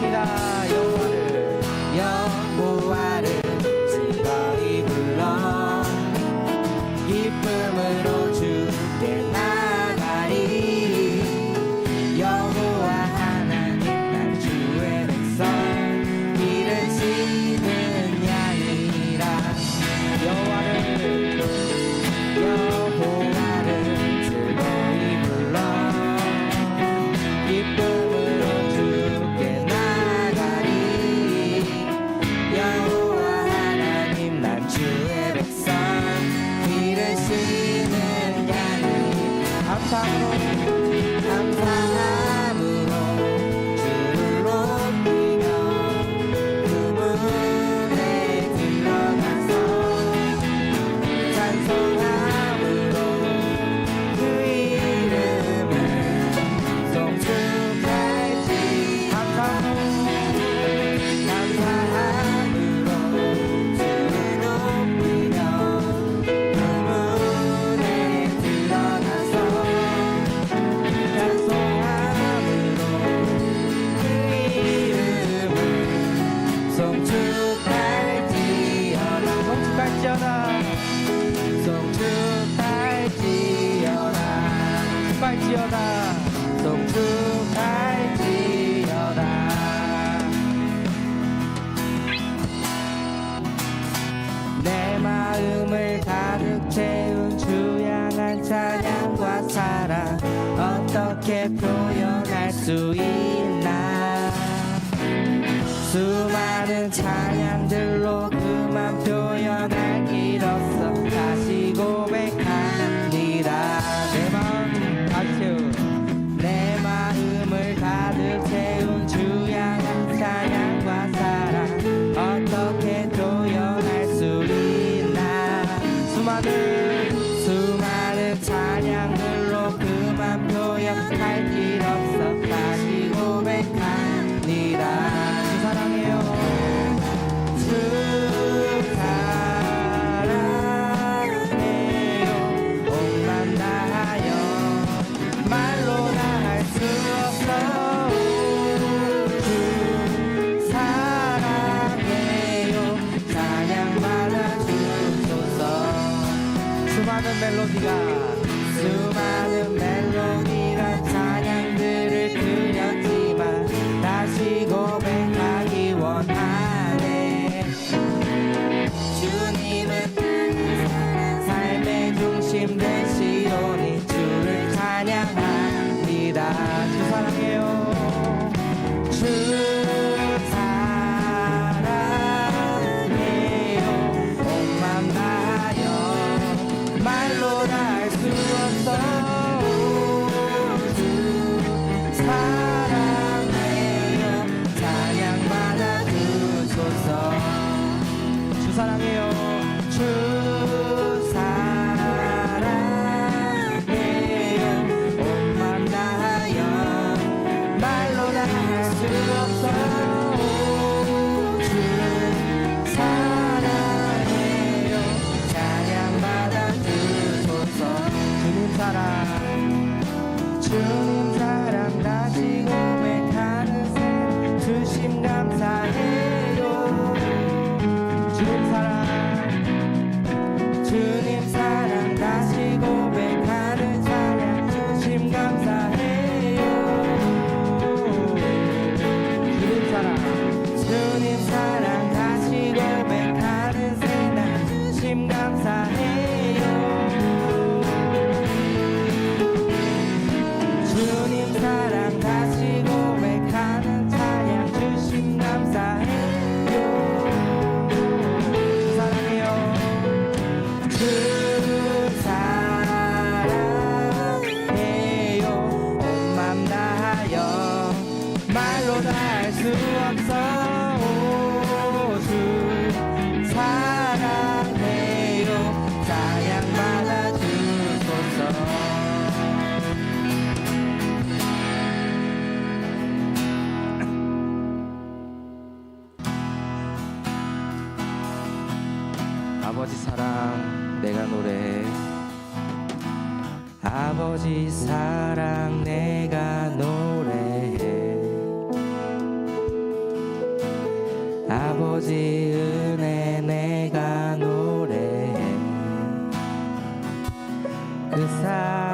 vida. about 아버지 사랑 내가 노래해. 아버지 사랑 내가 노래해. 아버지 은혜 내가 노래해. 그 사랑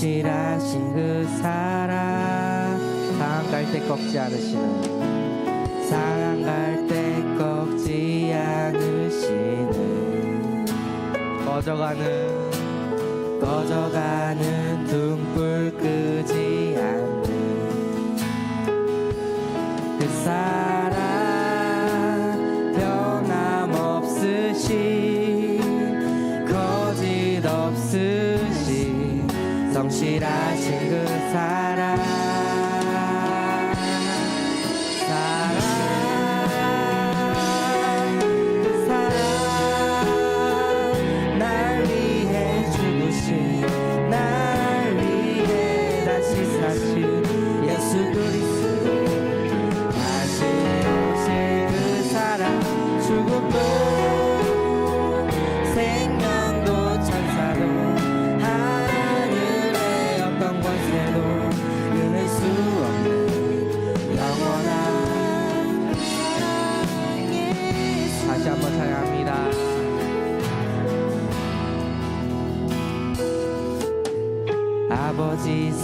신실하신 그 사랑. 상한 갈때 꺾지 않으시는 사랑 갈때 꺾지 않으시는 꺼져가는 꺼져가는 둥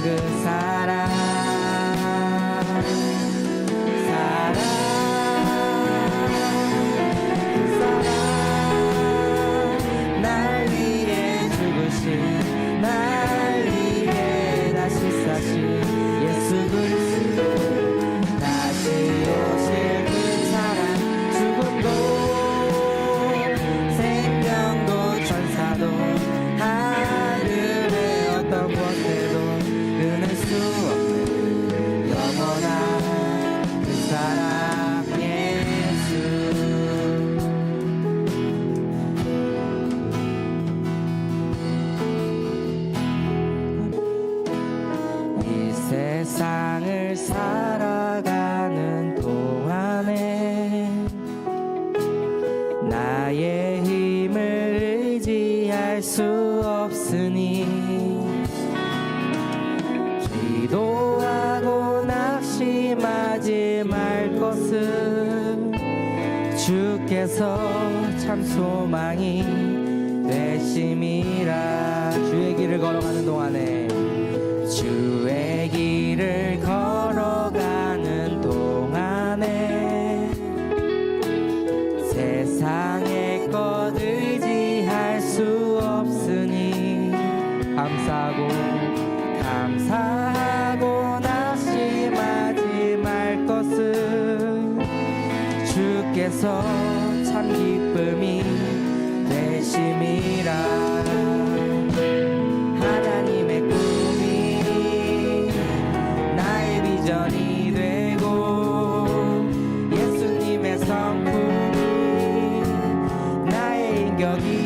kesan 하지 말 것은 주께서 참 소망이 되심이라. 주의 길을 걸어가는 동안에 주의 길을 걸어가는 동안에 세상의 것 의지할 수 없으니 감사하고 감사 주께서 참 기쁨이 되심이라. 하나님의 꿈이 나의 비전이 되고 예수님의 성품이 나의 인격이